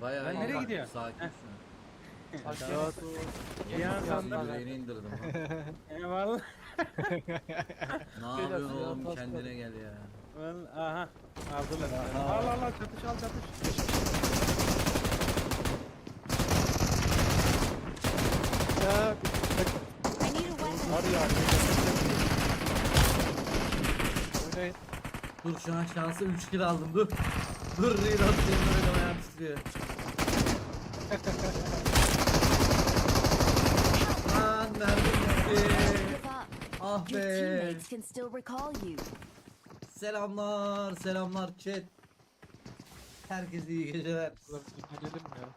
Bayağı Ben iyi nereye bak, gidiyorum? Sakin Heh. şu an. Bir an Nasıl sandım. yüreğini indirdim ha. Eyvallah. Ne yapıyorsun ya, oğlum kendine gel ya. Vallahi- Aha. Aldılar. Al al al çatış al çatış. Ya I need a weapon. var ya. Oynayın. Dur şu an şansı 3 kill aldım dur. Dur reload senin öyle ayağım titriyor. Lan nerede. Ah Your be. teammates can still recall you. Selamlar, selamlar chat. Herkese iyi geceler. Ulan gidelim ya.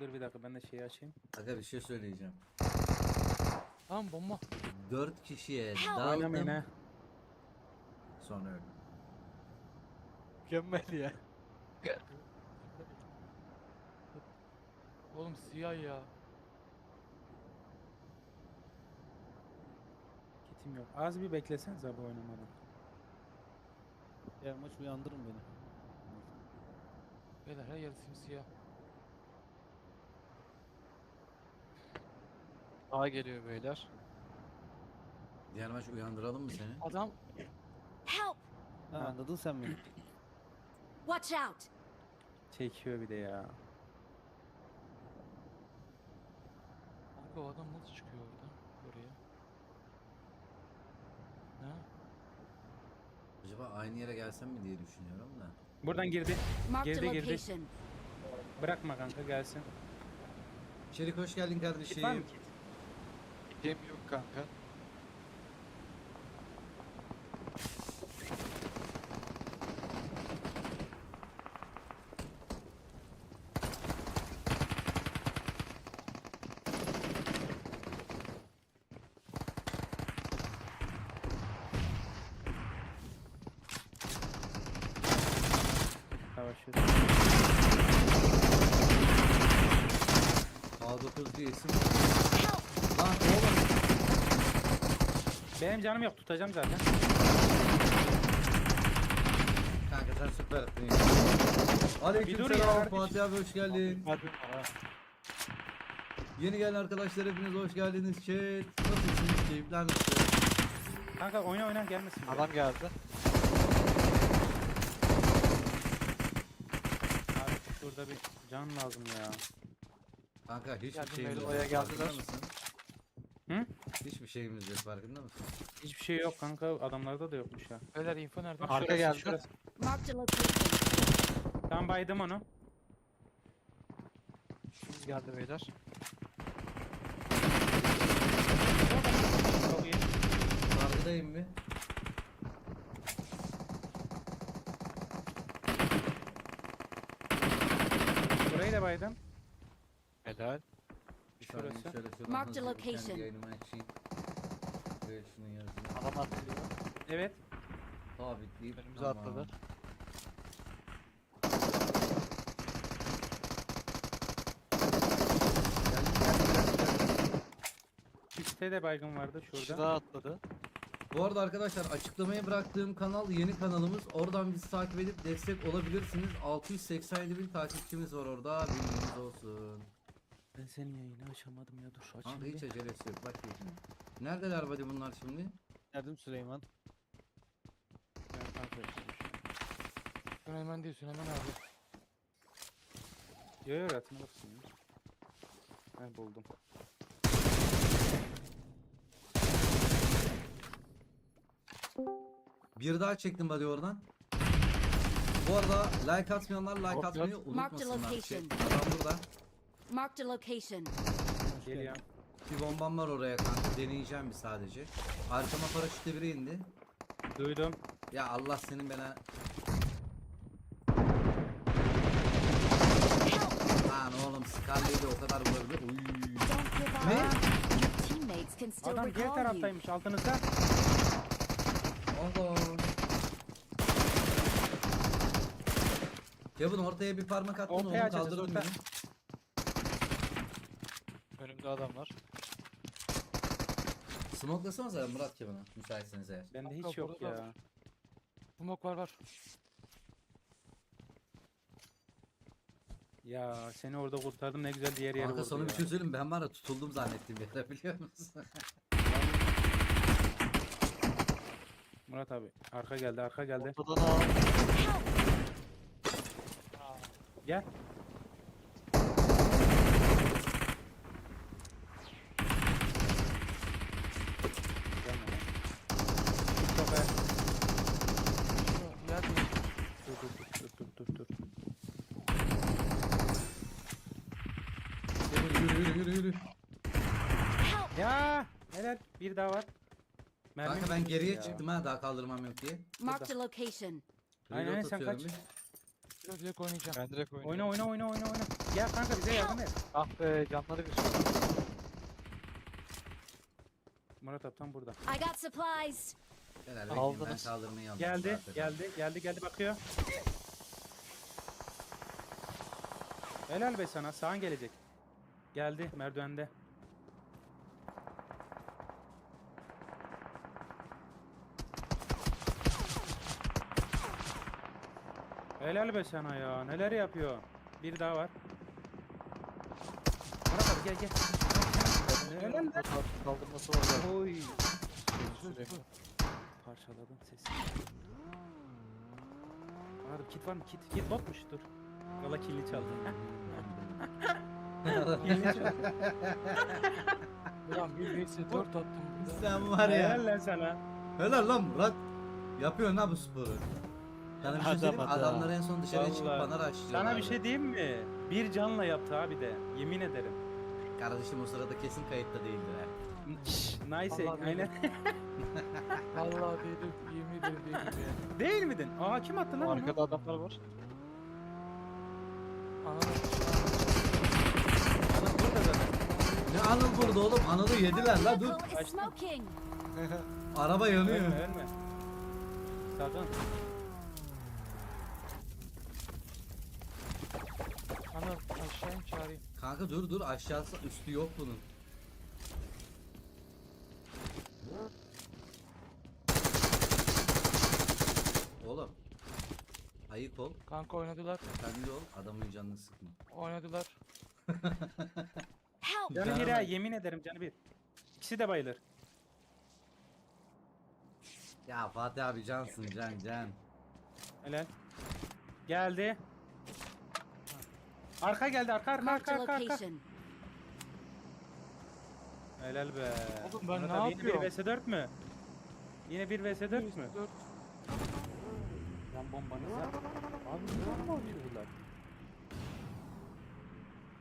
Dur bir dakika ben de şeyi açayım. Aga bir şey söyleyeceğim. Tamam bomba. 4 kişiye Oynamayın daldım. ha. Sonra öldüm. Mükemmel ya. Oğlum siyah ya. Kitim yok. Az bir bekleseniz abi oynamadan. Ya maç uyandırın beni. Beyler her yer simsiyah. A geliyor beyler. Diğer maç uyandıralım mı seni? Adam Help! Ha, anladın sen beni. Watch out! Çekiyor bir de ya. Abi o adam nasıl çıkıyor oradan oraya? Ne? Acaba aynı yere gelsem mi diye düşünüyorum da. Buradan girdi. Marked a Girdi, girdi. location. Bırakma kanka gelsin. Şerik hoş geldin Kit var mı kardeşim. kit? Gem yok kanka. Savaşıyoruz. A9 diye isim. Help! Lan oğlum. Benim canım yok tutacağım zaten. Kanka sen süper ettin ya. Bir dur Aleyküm selam. Fatih abi hoş geldin. Hadi. Yeni gelen arkadaşlar hepiniz hoş geldiniz chat. Nasılsınız? Keyifler nasıl? Kanka oyna oyna gelmesin. Adam geldi. Abi şurada bir can lazım ya. Kanka hiçbir şeyimiz yok. oraya geldiler. Farkında mısın? Hı? Hiçbir şeyimiz yok farkında mısın? Hiçbir şey yok kanka adamlarda da yokmuş ya. Beyler info nerede? Bak Arka şurası, geldi. şurası. Marked a location. Tam baydım onu. Şimdi geldi beyler. Çok iyi. Bir. Da baydım. Helal. Şurası. şöyle şuradan Marked hızlı bir kendi location. açayım. Adam atlıyor. Evet. sabitleyip. Önümüze atladı. Üstte de baygın vardı şurada. daha atladı. Bu arada arkadaşlar açıklamaya bıraktığım kanal yeni kanalımız. Oradan bizi takip edip destek olabilirsiniz. 687 bin takipçimiz var orada. Bilginiz olsun. Ben senin yayını açamadım ya dur açayım Kanka hiç acelesi yok. Bak şimdi. Neredeler buddy bunlar şimdi? Geldim Süleyman. Ben kanka Süleyman değil Süleyman abi. Yo yo ratına baksın ya. Ben buldum. Bir daha çektim buddy oradan. Bu arada like atmayanlar like Hop, atmayı the unutmasınlar. Şey, adam burada. Marked a location. Geliyor. Bir bombam var oraya kanka. Deneyeceğim bir sadece. Arkama paraşütle biri indi. Duydum. Ya Allah senin bana... Lan oğlum Scarlet'i o kadar vurdu. Uy. Ne? Adam diğer taraftaymış altınızda. Allah. Kevin ortaya bir parmak attın Ortaya onu açacağız, kaldırın orta. beni. Önümde adam var. Smokelasanıza Murat Kevin'a müsaitseniz eğer. Bende hiç yok burada da ya. Smoke var var. Ya seni orada kurtardım ne güzel diğer yere Kanka vurdu sana bir ya. şey ben var ya tutuldum zannettim bir ara biliyor musun? Murat abi arka geldi arka geldi. Ortadan al. Gel. Gelme lan. Çok el. Ya değil. Dur dur dur dur dur dur. yürü yürü yürü yürü. Ya helal bir daha var. Mermim Kanka ben geriye ya. çıktım ha daha kaldırmam yok diye. Marked a location. Aynen, Reload sen atıyorum kaç? bir. Biraz direkt oynayacağım. Ben direkt oynuyorum. Oyna oyna oyna oyna oyna. Gel kanka bize yardım et. Ah be canları bir Murat abi tam burada. I got supplies. Helal bekleyin ben Aldınız. kaldırmayı aldım. Geldi zaten. geldi geldi geldi bakıyor. Helal be sana sağın gelecek. Geldi merdivende. Helal be sana ya neler yapıyor. Bir daha var. Murat abi gel gel. Helal lan. Kaldırması var. Oy. Süleyman. Parçaladım sesi. Abi kit var mı? Kit. Kit botmuş dur. Valla killi çaldı. killi çaldı. Ulan bir vs 4 attım. Sen var ya. Helal lan sana. Helal lan Murat. Yapıyorsun ha bu sporu. Sana bir şey söyleyeyim mi? Adam adam. Adamlar en son dışarıya çıkıp Vallahi. bana raşlıyorlar. Sana bir şey diyeyim mi? Bir canla yaptı abi de. Yemin ederim. Kardeşim o sırada kesin kayıtta değildir ha. Nice. Vallahi Aynen. Vallahi değilim. Yemin ederim ya. Değil miydin? Aa kim attı lan onu? Arkada adamlar var. Adam burada zaten. Ne Anıl burada oğlum? Anıl'ı yediler la dur. Vehicle is Açtım. smoking. Araba yanıyor. Ölme ölme. Sakın. Anıl aşağı in çağırayım. Kanka dur dur aşağısı üstü yok bunun. Oğlum. Ayık ol. Kanka oynadılar. Efendi ol. Adamın canını sıkma. Oynadılar. Help. Canı bir ha yemin ederim canı bir. İkisi de bayılır. Ya Fatih abi cansın can can. Helal. Geldi. Arka geldi arka arka arka arka arka. Helal be. Oğlum ben ne yapıyorum? Yine 1 vs 4 mü? Yine 1 vs 4 mü? 4. Lan bombanız var. Abi ne yapıyorlar?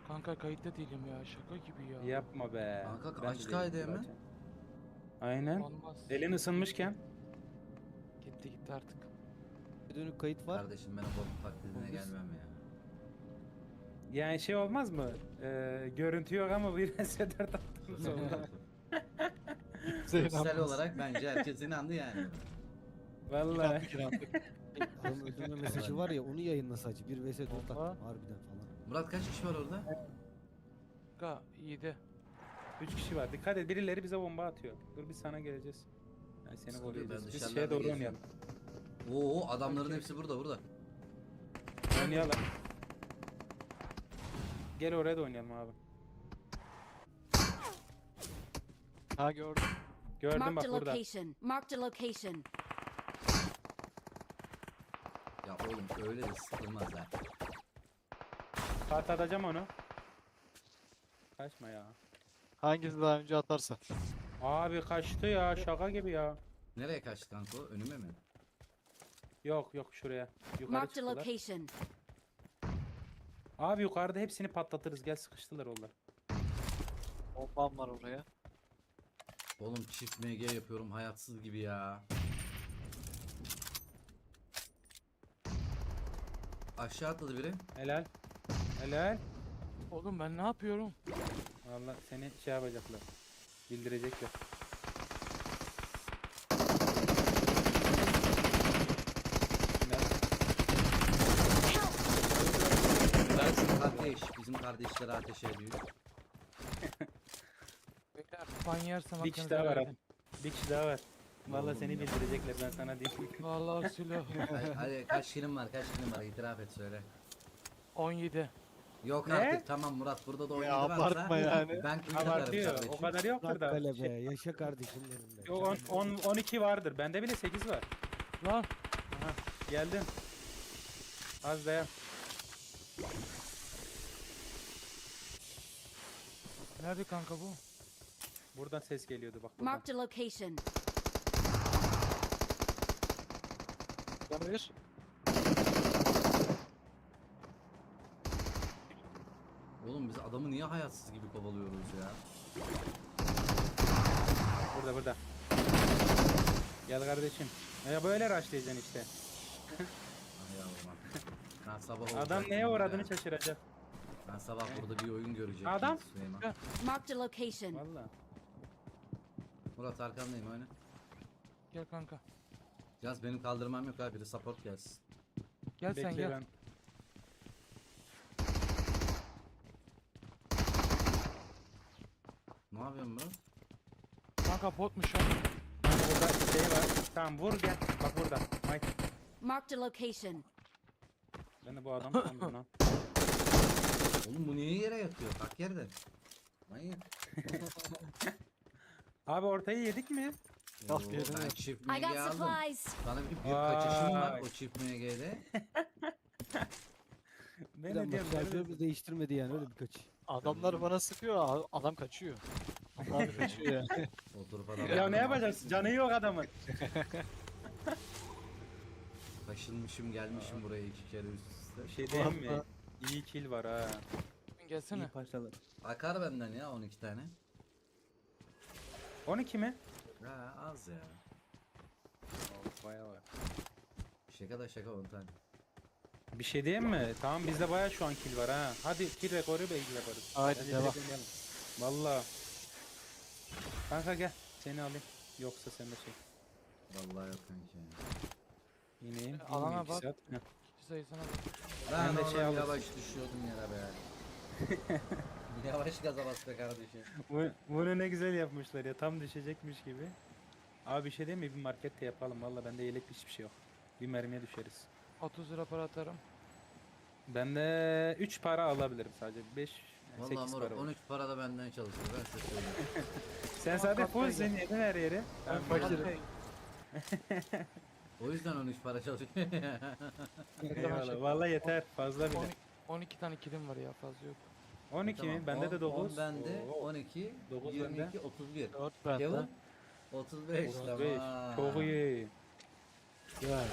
Kanka kayıtta değilim ya. Şaka gibi ya. Yapma be. Kanka, Ben aç de değilim kaydı hemen. zaten. Aynen. Olmaz. Elin ısınmışken. Gitti gitti artık. Bir dönük kayıt var. Kardeşim ben o bot taklidine gelmem ya. Yani şey olmaz mı? Ee, görüntü yok ama 1 vs 4 attınız oldu. Kişisel olarak bence herkes inandı yani. Vallahi. Adam öldürme mesajı var ya onu yayınla sadece. 1 vs 4 attım harbiden falan. Murat kaç kişi var orada? Kanka iyiydi. 3 kişi var. Dikkat et birileri bize bomba atıyor. Dur biz sana geleceğiz. Yani seni Sıkıntı ben koruyacağız. Biz dışarılarda şeye doğru geziyorum. oynayalım. Oo adamların hepsi burada burada. Oynayalım. Gel oraya da oynayalım abi. Ha gördüm. Gördüm Marked bak a burada. location. Marked a location. Ya oğlum öyle de sıkılmaz ha. Patlatacağım onu. Kaçma ya. Hangisi daha önce atarsa. Abi kaçtı ya şaka gibi ya. Nereye kaçtı kanka o? Önüme mi? Yok yok şuraya. Yukarı Marked a çıktılar. location. Abi yukarıda hepsini patlatırız. Gel sıkıştılar onlar. Bombam var oraya. Oğlum çift MG yapıyorum hayatsız gibi ya. Aşağı atladı biri. Helal. Helal. Oğlum ben ne yapıyorum? Vallahi seni şey yapacaklar. Bildirecekler. Helal. Kardeş. Bizim kardeşlere ateş ediyor. Beyler ban yersem Bir kişi hakkınızı daha var helal abi. edin. Bir kişi daha var. Vallahi seni bildirecekler ben sana diyeyim. Vallahi silah. hadi, hadi kaç kilim var kaç kilim var itiraf et söyle. 17. Yok Ne? artık tamam Murat burada da Ya oynadı varsa abartma yani. ben kuyut atarım Abartıyor. O kardeşim. kadar yoktur Bak da. Şey- be yaşa kardeşim benim on, on, 12 vardır. Bende bile 8 var. Lan Aha, geldim. Az dayan. Nerede kanka bu? Buradan ses geliyordu bak buradan. Marked a location. Canı bir. Oğlum biz adamı niye hayatsız gibi kovalıyoruz ya? Burada burada. Gel kardeşim. Ya böyle rushlayacaksın işte. Ay yavrum. Ben sabah Adam neye burada uğradığını ya. şaşıracak. Ben sabah burada bir oyun görecektim Adam. Süleyman. Marked a location. Valla. Murat arkandayım oyna. Gel kanka. Yalnız benim kaldırmam yok abi biri support gelsin. Gel sen Bekle gel. ben. Ne yapıyorsun Murat? Kanka botmuş ya. Burada şey var. Tamam vur gel. Bak burada. Mike. Marked a location. Ben de bu adam sandım lan. Oğlum bu niye yere yatıyor? Bak yerde. Manyak. Abi ortayı yedik mi? Yok, Oo, yerine ben yok. çift I MG got aldım. supplies. Sana bir, bir kaçışım var Vay. o çift MG'de. Ben ne diyorum? nerede- şarjörümüz değiştirmedi yani öyle birkaç. Adamlar bana sıkıyor. a- Adam kaçıyor. Adam kaçıyor ya. Oturup adam. Ya ne yapacaksın? Canı yok adamın. Kaşınmışım gelmişim buraya iki kere üst üste. şey diyeyim mi? İyi kill var ha. İyi Gelsene. parçalar. Akar benden ya 12 tane. 12 mi? Ha az ya. Oh, bayağı var. Şaka da şaka 10 tane. Bir şey diyeyim mi? Tamam bizde bayağı şu an kill var ha. Hadi kill rekoru belki yaparız. Haydi Hadi devam. direkt oynayalım. Valla. Kanka gel. Seni alayım. Yoksa sen de şey. Vallahi yok kanki. İneyim. Alana bak. saat. Heh. Kişi sayısına bak. Ben, Ben de şey alırsın. yavaş düşüyordum yere be. yavaş gaza bas be kardeşim. Bu, bunu ne güzel yapmışlar ya. Tam düşecekmiş gibi. Abi bir şey değil mi? Bir markette yapalım. Valla bende yelek hiçbir şey yok. Bir mermiye düşeriz. 30 lira para atarım. Bende 3 para alabilirim sadece. 5 8 Vallahi para. moruk var. 13 para da benden çalışıyor ben size söyleyeyim. Sen zaten fullsin yedin her yeri. Tamam, fakirim. o yüzden 13 para çalışıyor. Eyvallah. Vallahi yeter. Fazla bile. 12, 12 tane kilim var ya fazla yok. 12 mi? Bende de 9. on bende 12, Dokuz 22, bende. 31. 4 bende. Kevin 35 35. tamam. Çok iyi. Ya.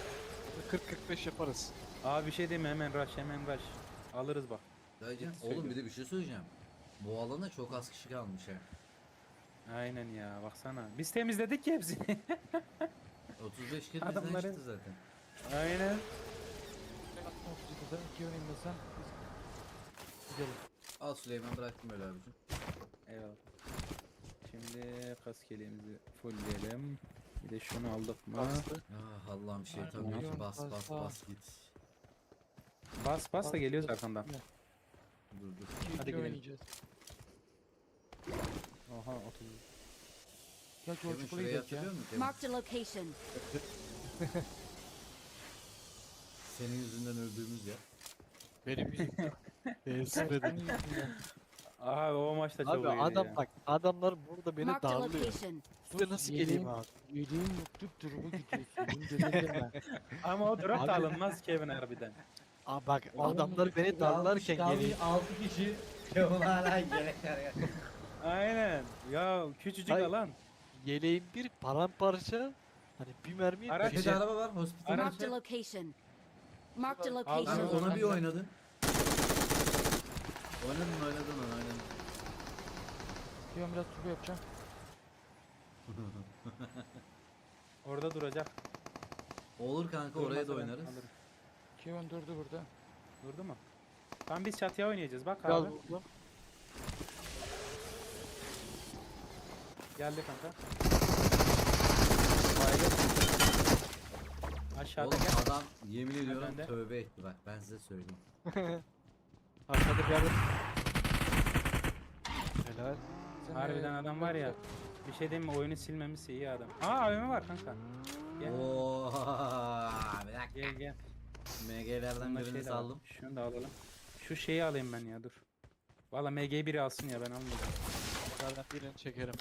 40-45 yaparız. Abi bir şey diyeyim mi? Hemen rush hemen rush. Alırız bak. Dayıcım, Ciddi oğlum bir de bir şey söyleyeceğim. Bu alana çok az kişi kalmış ha. Aynen ya baksana. Biz temizledik ki hepsini. 35 kere bizden Adamları- çıktı zaten. Aynen. Ben attım 37'de 2 oynayayım desen. Biz gidelim. Al Süleyman bıraktım öyle abicim. Eyvallah. Şimdi kaskeliğimizi fullleyelim. Bir de şunu aldık mı? Bastı. Ah Allah'ım şeytan diyor ki bas bas Bas, bas git. Bas bas da geliyoruz arkandan. Dur dur. 2 Hadi 2 gidelim. oynayacağız. Oha 30. Gel Kevin George şurayı Bull'u ya. hatırlıyor musun Kevin? Marked a location. Senin yüzünden öldüğümüz ya. Benim yüzümden. Benim spredim. Aha o maçta çok Abi iyiydi adam ya. bak adamlar burada beni Marked a darlıyor. location. Size nasıl geleyim abi? Yediğin mutluluk durumu gidiyorsun. Bunu ben. Ama o drop da Abi- alınmaz Kevin harbiden. Aa bak Oğlum, adamlar beni darlarken geleyim. 6 kişi. Kevin hala gerekler ya. Aynen. Ya küçücük Hayır. alan. Yeleğim bir paramparça. Hani bir mermi Araç- Bir de araba var hospital. Araç- Marked a location. Marked a Aynen. location. ona bir oynadın. Oynadın oynadın onu oynadın. Kıyam biraz turbo yapacağım. Orada duracak. Olur kanka oraya da Durmasa ben oynarız. alırım. Kevin durdu burada. Durdu mu? Tamam biz çatıya oynayacağız bak Biraz abi. vurdum. Geldi kanka. Aşağıda Oğlum gel. adam yemin ediyorum bende. tövbe etti bak ben size söyleyeyim. Aşağıda bir yerde. Helal. Harbiden de- adam var ya. Bir şey diyeyim mi oyunu silmemesi iyi adam. Aa AVM var kanka. Gel. Oo, bir dakika. Gel gel. MG'lerden Bunda birini şey de var. saldım. Şunu da alalım. Şu şeyi alayım ben ya dur. Valla MG biri alsın ya ben almayacağım. Zaten birini çekerim.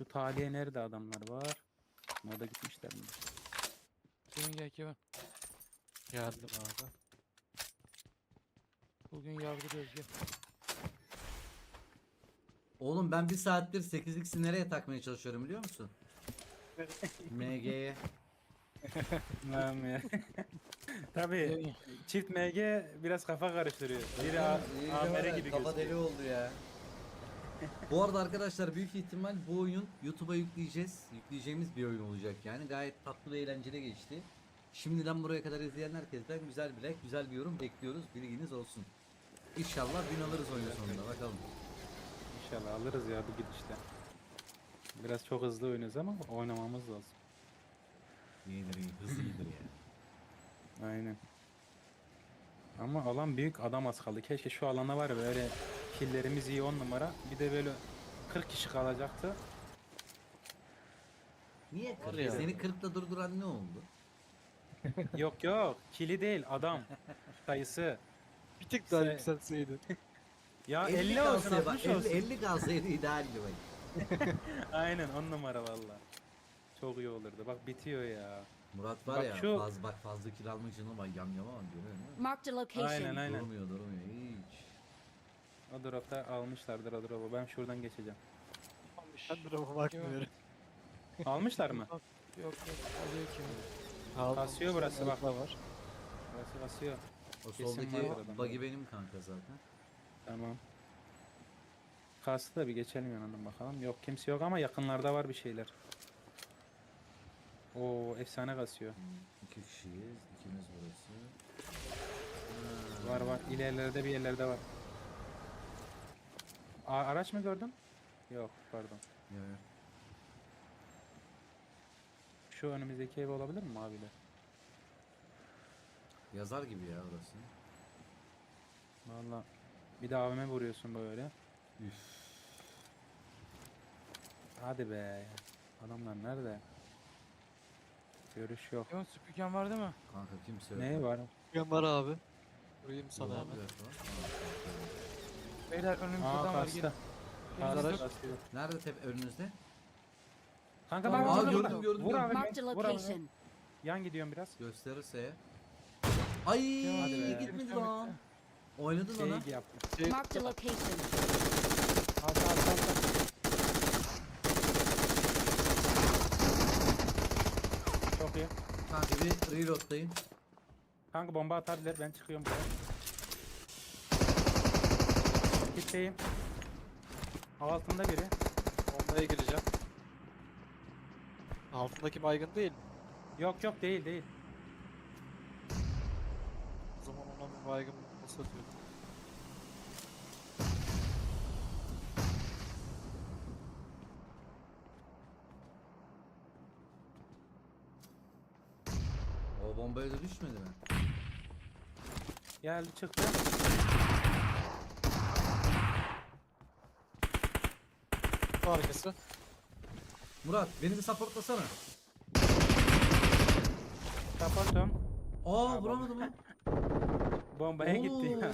Şu taliye nerede adamlar var? Moda gitmişler mi? Kevin gel Kevin. Geldim abi. Bugün yardırıyoruz gel. Oğlum ben bir saattir 8x'i nereye takmaya çalışıyorum biliyor musun? MG'ye. Tamam ya. Tabii çift MG biraz kafa karıştırıyor. Biri A- AMR gibi Kafa deli gözüküyor. oldu ya. Bu arada arkadaşlar büyük ihtimal bu oyun YouTube'a yükleyeceğiz. Yükleyeceğimiz bir oyun olacak yani. Gayet tatlı ve eğlenceli geçti. Şimdiden buraya kadar izleyen herkesten güzel bir like, güzel bir yorum bekliyoruz. Bilginiz olsun. İnşallah bin alırız oyunun sonunda bakalım. İnşallah alırız ya bu gidişte. Biraz çok hızlı oynuyoruz ama oynamamız lazım. İyidir iyi, hızlı iyidir ya. Aynen. Ama alan büyük adam az kaldı. Keşke şu alana var ya böyle killerimiz iyi 10 numara. Bir de böyle 40 kişi kalacaktı. Niye 40? ya. Seni 40'ta durduran ne oldu? yok yok kili değil adam sayısı. Bir tık daha Se- yükseltseydin. Ya 50, kalsaydı olsun bak, 60 50, olsun. 50 kalsaydı idealdi bak. Aynen 10 numara valla. Çok iyi olurdu. Bak bitiyor ya. Murat var Bak ya şu- faz, bak fazla kiralmak için ama yam yama var görüyor musun? Marked a location. Aynen aynen. Durmuyor durmuyor hiç. O dropta almışlardır o drop'u. Ben şuradan geçeceğim. Ben duruma bakmıyorum. Almışlar mı? Yok yok. Alıyor. Aldım. Kasıyor burası bak. Var. Burası basıyor. O Kesin soldaki vardır adamda. buggy benim kanka zaten. Tamam. Kastı da bir geçelim yanından bakalım. Yok kimse yok ama yakınlarda var bir şeyler. Oo efsane kasıyor. İki kişiyiz. ikimiz burası. Var var. İlerlerde bir yerlerde var. A- araç mı gördün? Yok pardon. Ya, ya. Şu önümüzdeki ev olabilir mi abiler? Yazar gibi ya orası. Valla. Bir de AVM vuruyorsun böyle. Üf. Hadi be. Adamlar nerede? Görüş yok. Kevin süpürgen var değil mi? Kanka kimse yok. Ne var? Ben var abi. Vurayım sana hemen. Beyler önümüzde Aa adam var gelin. Kastı. Nerede tep önünüzde? Kanka bak Aa burada, gördüm gördüm. Vur gördüm. abi. Marked a Vur abi. location. Yan gidiyorum biraz. Gösterirse. Ay Hadi be. gitmedi lan. Oynadın Şey ona. yaptım. Şey, Marked a location. Al al al al. Çok iyi. Kanka bir reload'dayım. Kanka bomba atabilir. Ben çıkıyorum buraya. Gitteyim. Altında biri. bombaya gireceğim. Altındaki baygın değil. Yok yok değil değil. O zaman ona bir baygın nasıl atıyordum? O bombaya da düşmedi mi? Geldi çıktı. Arkası. Murat beni bir supportlasana. Kapattım. Aa vuramadım lan. Bombaya gitti ya. Oo.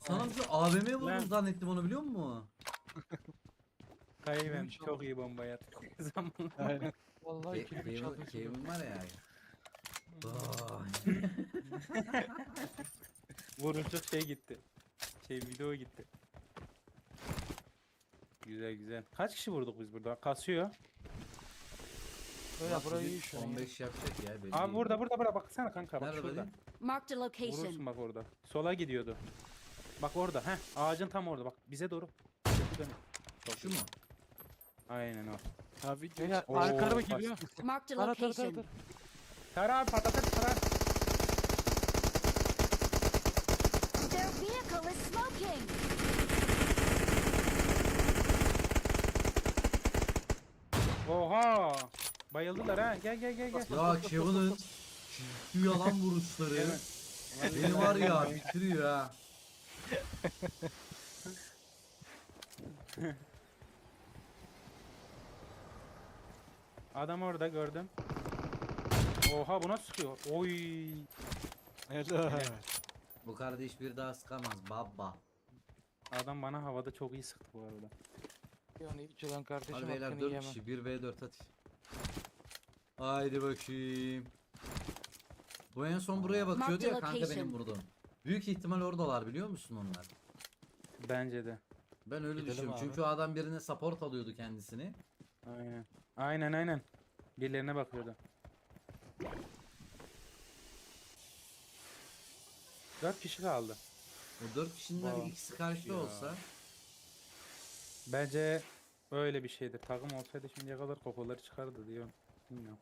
Sana bir şey AVM vurdum Lan. zannettim onu biliyor musun? Kayıven çok iyi bomba yattı. Zaman. Aynen. Vallahi Ke- kilimi Kevin, çaldı. Kevin var ya. Vurucuk şey gitti. Şey video gitti. Güzel güzel. Kaç kişi vurduk biz burada? Kasıyor. Böyle burayı iyi şu an. 15 yapacak ya belli Abi değil. burada burada burada baksana kanka bak Nerede şurada. bakayım? Marked a location. Vurursun bak orada. Sola gidiyordu. Bak orada. Heh ağacın tam orada bak. Bize doğru. Dön. Şu mu? Aynen o. Abi Beyler Oo, arka araba bastı. geliyor. Marked a Tara tara tara location. tara. Tara abi patlatır tara. Their vehicle is smoking. Oha. Bayıldılar ha. Gel gel gel gel. Ya Kevin'ın şu yalan vuruşları beni var ya bitiriyor ha. Adam orada gördüm. Oha bu nasıl sıkıyor? Oy. Helal. Bu kardeş bir daha sıkamaz baba. Adam bana havada çok iyi sıktı bu arada. Yani hiç olan kardeşim Hadi beyler hakkını 4 yiyemem. kişi 1v4 hadi. Haydi bakayım. Bu en son buraya bakıyordu ya kanka benim vurduğum. Büyük ihtimal oradalar biliyor musun onlar? Bence de. Ben öyle Gidelim düşünüyorum. abi. Çünkü o adam birine support alıyordu kendisini. Aynen. Aynen aynen. Birilerine bakıyordu. Dört kişi kaldı. O 4 kişiden Vay. ikisi karşıda Ya. olsa Bence öyle bir şeydir. Takım olsaydı şimdiye kadar kokuları çıkardı diyorum. Bilmiyorum.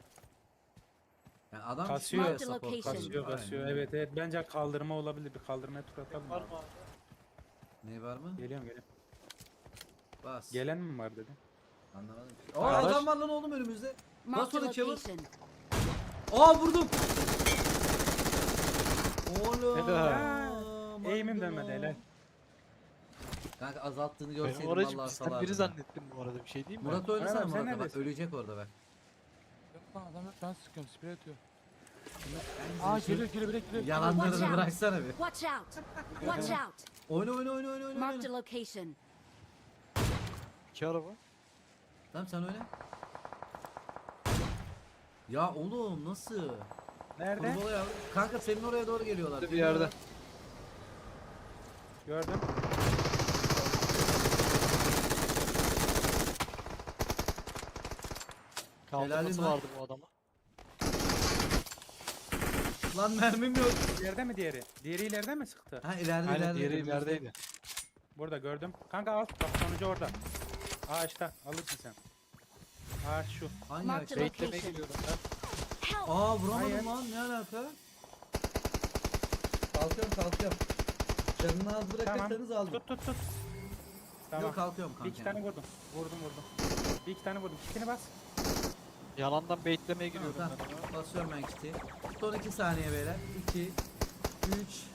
yani adam Kasıyor. şuraya Mark the support location. Kasıyor Aynen kasıyor. Evet evet. Bence kaldırma olabilir. Bir kaldırmaya tur atalım. Var mı abi? Ne var mı? Geliyorum geliyorum. Bas. Gelen mi var dedi. Anlamadım. Aa Arkadaş- adam var lan oğlum önümüzde. Marked a Nasıl Kevin? location. Aa vurdum. Oğlum. Helal. Eğimim dönmedi helal. Kanka azalttığını Ben görseydim oracı vallahi bizden biri salardım. zannettim bu arada bir şey değil mi? Murat oynasana sen Murat'a bak neredesin? ölecek orada bak. Yok lan adam yok ben sıkıyorum sprey atıyor. Aa geliyor geliyor direkt geliyor. Watch Yalanlarını out. bıraksana bir. Watch out! Watch out! Oyna oyna oyna oyna oyna. Marked a oyna. location. İki araba. Tamam sen oyna. Ya oğlum nasıl? Nerede? Kurbalı ya. Kanka senin oraya doğru geliyorlar. Bir yerde. Gördüm. Kaldırması vardı bu adama. Lan mermim yok. İleride mi diğeri? Diğeri ileride mi sıktı? Ha ileride Aynen ileride. diğeri ilerideydi. Burada gördüm. Kanka al. Bak sonucu orada. Ağaçta. Alırsın sen. Ağaç şu. Hangi açı? a Beklemeye location. gidiyorum ben. Aa vuramadım Hayır. lan ne alaka? Kalkıyorum kalkıyorum. Canını az bırakırsanız aldım. Tut tut tut. Tamam. Yok kalkıyorum bir kanka. iki tane vurdum. Vurdum vurdum. Bir iki tane vurdum. Kitini bas. Yalandan baitlemeye Tamam, gidiyorum tamam. ben. Basıyorum ben kiti. Son 2 saniye beyler. 2 3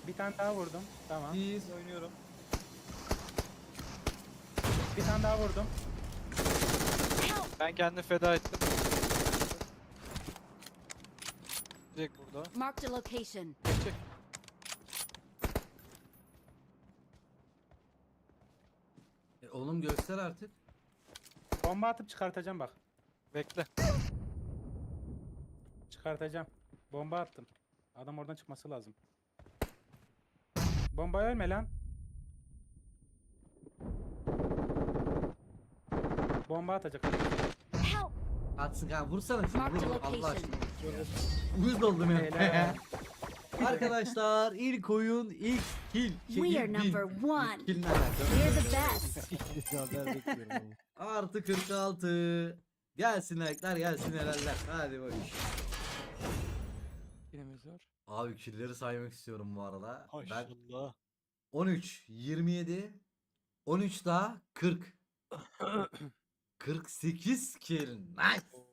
Bir tane daha vurdum. Tamam. 1 Oynuyorum. Bir tane daha vurdum. Ben kendimi feda ettim. Direkt burada. Marked a location. Geçecek. e, Oğlum göster artık. Bomba atıp çıkartacağım bak. Bekle. Çıkartacağım. Bomba attım. Adam oradan çıkması lazım. Bomba ölme lan. Bomba atacak. Help! Atsın kanka vursana şunu Marked vur vur, Allah location. aşkına. Uyuz oldum ya. Arkadaşlar ilk oyun ilk kill. We are Kill, number one. Kill ne? We're the best. Artı 46. Gelsin like'lar gelsin helaller. Hadi bakayım. Birimiz var. Abi killleri saymak istiyorum bu arada. Ben Maşallah. 13, 27, 13 daha 40. 48 kill. Nice.